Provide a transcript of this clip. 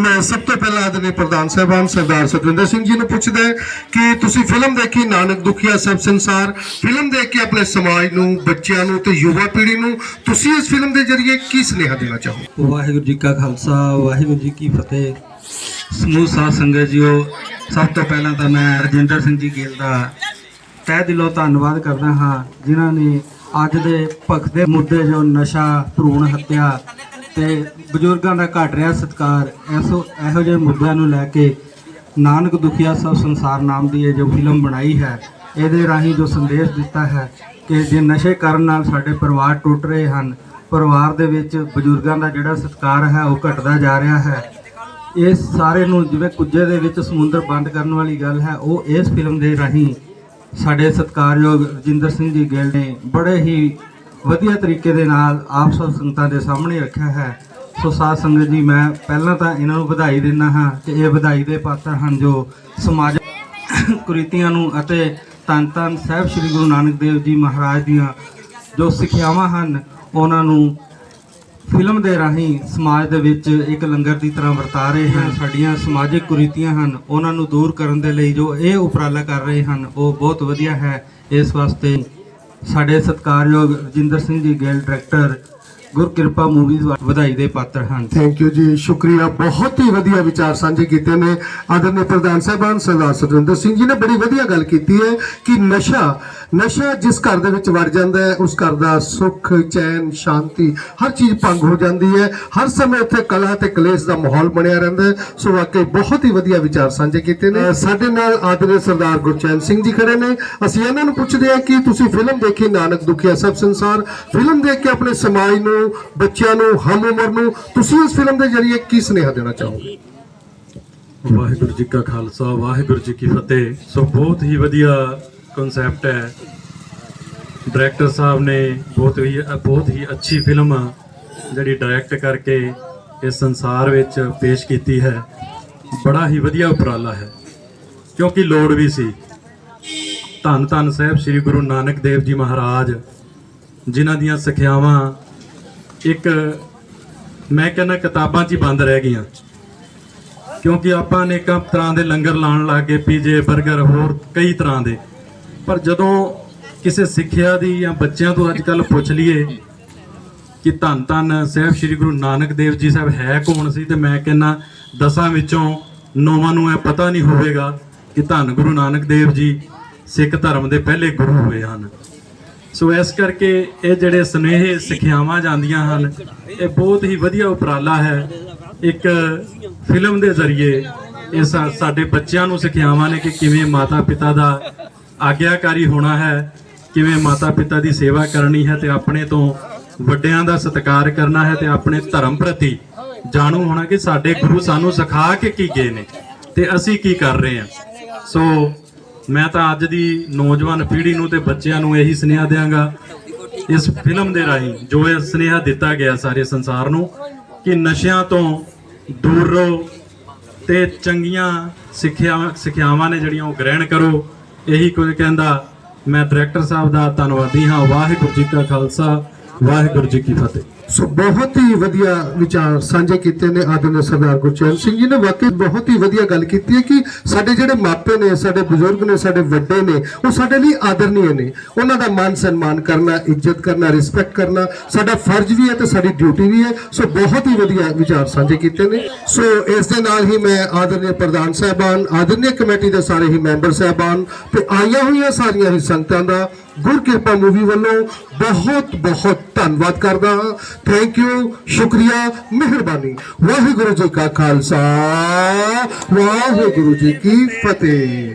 ਮੈਂ ਸਭ ਤੋਂ ਪਹਿਲਾਂ ਆਦਰਣੀ ਪ੍ਰਧਾਨ ਸਾਹਿਬਾਨ ਸਰਦਾਰ ਸਤਵਿੰਦਰ ਸਿੰਘ ਜੀ ਨੂੰ ਪੁੱਛਦਾ ਕਿ ਤੁਸੀਂ ਫਿਲਮ ਦੇਖੀ, ਨਾਨਕ ਦੁਖੀਆ ਸਭ ਸੰਸਾਰ। ਫਿਲਮ ਦੇਖ ਕੇ ਆਪਣੇ ਸਮਾਜ ਨੂੰ, ਬੱਚਿਆਂ ਨੂੰ ਤੇ ਯੁਵਾ ਪੀੜ੍ਹੀ ਨੂੰ ਤੁਸੀਂ ਇਸ ਫਿਲਮ ਦੇ ਜ਼ਰੀਏ ਕੀ ਸੁਨੇਹਾ ਦੇਣਾ ਚਾਹੋ ਵਾਹਿਗੁਰੂ ਜੀ ਕਾ ਖਾਲਸਾ, ਵਾਹਿਗੁਰੂ ਜੀ ਕੀ ਫਤਿਹ। ਸਮੂਹ ਸਾਧ ਸੰਗਤ ਜੀਓ, ਸਭ ਤੋਂ ਪਹਿਲਾਂ ਤਾਂ ਮੈਂ ਰਜਿੰਦਰ ਸਿੰਘ ਜੀ ਗਿੱਲ ਦਾ ਤਹਿ ਦਿਲੋਂ ਧੰਨਵਾਦ ਕਰਦਾ ਹਾਂ, ਜਿਨ੍ਹਾਂ ਨੇ ਅੱਜ ਦੇ ਭਖਤ ਦੇ ਮੁੱਦੇ ਜੋ ਨਸ਼ਾ, ਭਰੂਣ ਹੱਤਿਆ ਤੇ ਬਜ਼ੁਰਗਾਂ ਦਾ ਘਟ ਰਿਹਾ ਸਤਕਾਰ ਐਸੋ ਇਹੋ ਜਿਹੇ ਮੁੱਦਿਆਂ ਨੂੰ ਲੈ ਕੇ ਨਾਨਕ ਦੁਖੀਆ ਸਭ ਸੰਸਾਰ ਨਾਮ ਦੀ ਇਹ ਜੋ ਫਿਲਮ ਬਣਾਈ ਹੈ, ਇਹਦੇ ਰਾਹੀਂ ਜੋ ਸੰਦੇਸ਼ ਦਿੱਤਾ ਹੈ ਕਿ ਜੇ ਨਸ਼ੇ ਕਰਨ ਨਾਲ ਸਾਡੇ ਪਰਿਵਾਰ ਟੁੱਟ ਰਹੇ ਹਨ, ਪਰਿਵਾਰ ਦੇ ਵਿੱਚ ਬਜ਼ੁਰਗਾਂ ਦਾ ਜਿਹੜਾ ਸਤਕਾਰ ਹੈ ਉਹ ਘਟਦਾ ਜਾ ਰਿਹਾ ਹੈ। ਇਸ ਸਾਰੇ ਨੂੰ ਜਿਵੇਂ ਕੁੱਜੇ ਦੇ ਵਿੱਚ ਸਮੁੰਦਰ ਬੰਦ ਕਰਨ ਵਾਲੀ ਗੱਲ ਹੈ, ਉਹ ਇਸ ਫਿਲਮ ਦੇ ਰਾਹੀਂ ਸਾਡੇ ਸਤਿਕਾਰਯੋਗ ਰਜਿੰਦਰ ਸਿੰਘ ਜੀ ਗਿੱਲ ਨੇ ਬੜੇ ਹੀ ਵਧੀਆ ਤਰੀਕੇ ਦੇ ਨਾਲ ਆਪ ਸਭ ਸੰਗਤਾਂ ਦੇ ਸਾਹਮਣੇ ਰੱਖਿਆ ਹੈ। ਸੋ ਸਾਧ ਸੰਗਤ ਜੀ, ਮੈਂ ਪਹਿਲਾਂ ਤਾਂ ਇਹਨਾਂ ਨੂੰ ਵਧਾਈ ਦਿੰਦਾ ਹਾਂ ਕਿ ਇਹ ਵਧਾਈ ਦੇ ਪਾਤਰ ਹਨ ਜੋ ਸਮਾਜ ਕੁਰੀਤੀਆਂ ਨੂੰ ਅਤੇ ਧੰਨ ਧੰਨ ਸਾਹਿਬ ਸ੍ਰੀ ਗੁਰੂ ਨਾਨਕ ਦੇਵ ਜੀ ਮਹਾਰਾਜ ਦੀਆਂ ਜੋ ਸਿੱਖਿਆਵਾਂ ਹਨ, ਉਹਨਾਂ ਨੂੰ ਫਿਲਮ ਦੇ ਰਾਹੀਂ ਸਮਾਜ ਦੇ ਵਿੱਚ ਇੱਕ ਲੰਗਰ ਦੀ ਤਰ੍ਹਾਂ ਵਰਤਾ ਰਹੇ ਹਨ। ਸਾਡੀਆਂ ਸਮਾਜਿਕ ਕੁਰੀਤੀਆਂ ਹਨ, ਉਹਨਾਂ ਨੂੰ ਦੂਰ ਕਰਨ ਦੇ ਲਈ ਜੋ ਇਹ ਉਪਰਾਲਾ ਕਰ ਰਹੇ ਹਨ, ਉਹ ਬਹੁਤ ਵਧੀਆ ਹੈ। ਇਸ ਵਾਸਤੇ ਸਾਡੇ ਸਤਿਕਾਰਯੋਗ ਰਜਿੰਦਰ ਸਿੰਘ ਜੀ ਗਿੱਲ ਡਾਇਰੈਕਟਰ ਗੁਰਕਿਰਪਾ ਮੂਵੀਜ਼ ਵਧਾਈ ਦੇ ਪਾਤਰ ਹਨ। ਥੈਂਕ ਯੂ ਜੀ। ਸ਼ੁਕਰੀਆ। ਬਹੁਤ ਹੀ ਵਧੀਆ ਵਿਚਾਰ ਸਾਂਝੇ ਕੀਤੇ ਨੇ ਆਦਰਣੀ ਪ੍ਰਧਾਨ ਸਾਹਿਬਾਨ ਸਰਦਾਰ ਸਤਵਿੰਦਰ ਸਿੰਘ ਜੀ ਨੇ। ਬੜੀ ਵਧੀਆ ਗੱਲ ਕੀਤੀ ਹੈ ਕਿ ਨਸ਼ਾ ਨਸ਼ਾ ਜਿਸ ਘਰ ਦੇ ਵਿੱਚ ਵੜ ਜਾਂਦਾ ਹੈ, ਉਸ ਘਰ ਦਾ ਸੁੱਖ, ਚੈਨ, ਸ਼ਾਂਤੀ ਹਰ ਚੀਜ਼ ਭੰਗ ਹੋ ਜਾਂਦੀ ਹੈ। ਹਰ ਸਮੇਂ ਉੱਥੇ ਕਲਾ ਤੇ ਕਲੇਸ਼ ਦਾ ਮਾਹੌਲ ਬਣਿਆ ਰਹਿੰਦਾ ਹੈ। ਸੋ ਵਾਕਈ ਬਹੁਤ ਹੀ ਵਧੀਆ ਵਿਚਾਰ ਸਾਂਝੇ ਕੀਤੇ ਨੇ। ਸਾਡੇ ਨਾਲ ਆਦਰਣੀ ਸਰਦਾਰ ਗੁਰਚੈਨ ਸਿੰਘ ਜੀ ਖੜੇ ਨੇ। ਅਸੀਂ ਇਹਨਾਂ ਨੂੰ ਪੁੱਛਦੇ ਹਾਂ ਕਿ ਤੁਸੀਂ ਫਿਲਮ ਦੇਖੀ, ਨਾਨਕ ਦੁਖੀਆ ਸਭ ਸੰਸਾਰ। ਫਿਲਮ ਦੇਖ ਕੇ ਆਪਣੇ ਸਮਾਜ ਨੂੰ ਬੱਚਿਆਂ ਨੂੰ, ਹਮ ਉਮਰ ਨੂੰ, ਤੁਸੀਂ ਇਸ ਫਿਲਮ ਦੇ ਜ਼ਰੀਏ ਕੀ ਸੁਨੇਹਾ ਦੇਣਾ ਚਾਹੋਗੇ? ਵਾਹਿਗੁਰੂ ਜੀ ਕਾ ਖਾਲਸਾ, ਵਾਹਿਗੁਰੂ ਜੀ ਕੀ ਫਤਿਹ। ਸੋ ਬਹੁਤ ਹੀ ਵਧੀਆ ਕਨਸੈਪਟ ਹੈ। ਡਾਇਰੈਕਟਰ ਸਾਹਿਬ ਨੇ ਬਹੁਤ ਹੀ ਬਹੁਤ ਹੀ ਅੱਛੀ ਫਿਲਮ ਜਿਹੜੀ ਡਾਇਰੈਕਟ ਕਰਕੇ ਇਸ ਸੰਸਾਰ ਵਿੱਚ ਪੇਸ਼ ਕੀਤੀ ਹੈ। ਬੜਾ ਹੀ ਵਧੀਆ ਉਪਰਾਲਾ ਹੈ। ਕਿਉਂਕਿ ਲੋੜ ਵੀ ਸੀ। ਧੰਨ ਧੰਨ ਸਾਹਿਬ, ਸ੍ਰੀ ਗੁਰੂ ਨਾਨਕ ਦੇਵ ਜੀ ਮਹਾਰਾਜ, ਜਿਨ੍ਹਾਂ ਦੀਆਂ ਸਿੱਖਿਆਵਾਂ ਇੱਕ ਮੈਂ ਕਹਿੰਦਾ ਕਿਤਾਬਾਂ 'ਚ ਹੀ ਬੰਦ ਰਹਿ ਗਈਆਂ। ਕਿਉਂਕਿ ਆਪਾਂ ਅਨੇਕਾਂ ਤਰ੍ਹਾਂ ਦੇ ਲੰਗਰ ਲਾਣ ਲੱਗੇ ਪੀਜੇ 버ਗਰ ਹੋਰ ਕਈ ਤਰ੍ਹਾਂ ਦੇ। ਪਰ ਜਦੋਂ ਕਿਸੇ ਸਿੱਖਿਆ ਦੀ ਜਾਂ ਬੱਚਿਆਂ ਤੋਂ ਅੱਜ ਕੱਲ ਪੁੱਛ ਲਈਏ ਕਿ ਧੰਨ ਧੰਨ ਸਾਹਿਬ ਸ੍ਰੀ ਗੁਰੂ ਨਾਨਕ ਦੇਵ ਜੀ ਸਾਹਿਬ ਹੈ ਕੌਣ ਸੀ, ਤੇ ਮੈਂ ਕਹਿੰਨਾ ਦਸਾਂ ਵਿੱਚੋਂ ਨੌਵਾਂ ਨੂੰ ਇਹ ਪਤਾ ਨਹੀਂ ਹੋਵੇਗਾ ਕਿ ਧੰਨ ਗੁਰੂ ਨਾਨਕ ਦੇਵ ਜੀ ਸਿੱਖ ਧਰਮ ਦੇ ਪਹਿਲੇ ਗੁਰੂ ਹੋਏ ਹਨ। ਸੋ ਇਸ ਕਰਕੇ ਇਹ ਜਿਹੜੇ ਸੁਨੇਹੇ ਸਿੱਖਿਆਵਾਂ ਜਾਂਦੀਆਂ ਹਨ, ਇਹ ਬਹੁਤ ਹੀ ਵਧੀਆ ਉਪਰਾਲਾ ਹੈ। ਇੱਕ ਫਿਲਮ ਦੇ ਜ਼ਰੀਏ ਇਹ ਸਾਡੇ ਬੱਚਿਆਂ ਨੂੰ ਸਿੱਖਿਆਵਾਂ ਨੇ ਕਿ ਕਿਵੇਂ ਮਾਤਾ ਪਿਤਾ ਦਾ ਆਗਿਆਕਾਰੀ ਹੋਣਾ ਹੈ, ਕਿਵੇਂ ਮਾਤਾ ਪਿਤਾ ਦੀ ਸੇਵਾ ਕਰਨੀ ਹੈ ਤੇ ਆਪਣੇ ਤੋਂ ਵੱਡਿਆਂ ਦਾ ਸਤਿਕਾਰ ਕਰਨਾ ਹੈ ਤੇ ਆਪਣੇ ਧਰਮ ਪ੍ਰਤੀ ਜਾਣੂ ਹੋਣਾ ਕਿ ਸਾਡੇ ਗੁਰੂ ਸਾਨੂੰ ਸਿਖਾ ਕੇ ਕੀ ਗਏ ਨੇ ਤੇ ਅਸੀਂ ਕੀ ਕਰ ਰਹੇ ਹਾਂ। ਸੋ ਮੈਂ ਤਾਂ ਅੱਜ ਦੀ ਨੌਜਵਾਨ ਪੀੜ੍ਹੀ ਨੂੰ ਤੇ ਬੱਚਿਆਂ ਨੂੰ ਇਹੀ ਸੁਨੇਹਾ ਦਿਆਂਗਾ, ਇਸ ਫਿਲਮ ਦੇ ਰਾਹੀਂ ਜੋ ਇਹ ਸੁਨੇਹਾ ਦਿੱਤਾ ਗਿਆ ਸਾਰੇ ਸੰਸਾਰ ਨੂੰ, ਕਿ ਨਸ਼ਿਆਂ ਤੋਂ ਦੂਰ ਰਹੋ ਤੇ ਚੰਗੀਆਂ ਸਿੱਖਿਆ, ਸਿੱਖਿਆਵਾਂ ਨੇ ਜਿਹੜੀਆਂ ਉਹ ਗ੍ਰਹਿਣ ਕਰੋ। ਇਹੀ ਕੁਝ ਕਹਿੰਦਾ ਮੈਂ ਡਾਇਰੈਕਟਰ ਸਾਹਿਬ ਦਾ ਧੰਨਵਾਦੀ ਹਾਂ। ਵਾਹਿਗੁਰੂ ਜੀ ਕਾ ਖਾਲਸਾ, ਵਾਹਿਗੁਰੂ ਜੀ ਕੀ ਫਤਿਹ। ਸੋ ਬਹੁਤ ਹੀ ਵਧੀਆ ਵਿਚਾਰ ਸਾਂਝੇ ਕੀਤੇ ਨੇ ਆਦਰਣੀ ਸਰਦਾਰ ਗੁਰਚਰਨ ਸਿੰਘ ਜੀ ਨੇ। ਵਾਕਈ ਬਹੁਤ ਹੀ ਵਧੀਆ ਗੱਲ ਕੀਤੀ ਹੈ ਕਿ ਸਾਡੇ ਜਿਹੜੇ ਮਾਪੇ ਨੇ, ਸਾਡੇ ਬਜ਼ੁਰਗ ਨੇ, ਸਾਡੇ ਵੱਡੇ ਨੇ, ਉਹ ਸਾਡੇ ਲਈ ਆਦਰਨੀय ਨੇ। ਉਹਨਾਂ ਦਾ ਮਾਨ ਸਨਮਾਨ ਕਰਨਾ, ਇੱਜ਼ਤ ਕਰਨਾ ਰਿਸਪੈਕਟ ਕਰਨਾ, ਸਾਡਾ ਫਰਜ਼ ਵੀ ਹੈ ਤੇ ਸਾਡੀ ਡਿਊਟੀ ਵੀ ਹੈ। ਸੋ ਬਹੁਤ ਹੀ ਵਧੀਆ ਵਿਚਾਰ ਸਾਂਝੇ ਕੀਤੇ ਨੇ। ਸੋ ਇਸ ਦੇ ਨਾਲ ਹੀ ਮੈਂ ਆਦਰਣੀ ਪ੍ਰਧਾਨ ਸਾਹਿਬਾਨ ਆਦਰਣੀ ਕਮੇਟੀ ਦੇ ਸਾਰੇ ਹੀ ਮੈਂਬਰ ਸਾਹਿਬਾਨ ਤੇ ਆਈਆਂ ਹੋਈਆਂ ਸਾਰੀਆਂ ਹੀ ਸੰਗਤਾਂ ਦਾ ਗੁਰ ਕਿਰਪਾ ਮੂਵੀ ਵੱਲੋਂ ਬਹੁਤ ਬਹੁਤ ਧੰਨਵਾਦ ਕਰਦਾ ਹਾਂ। ਥੈਂਕ ਯੂ ਸ਼ੁਕਰੀਆ ਮਿਹਰਬਾਨੀ ਵਾਹਿਗੁਰੂ ਜੀ ਕਾ ਖਾਲਸਾ ਵਾਹਿਗੁਰੂ ਜੀ ਕੀ ਫਤਿਹ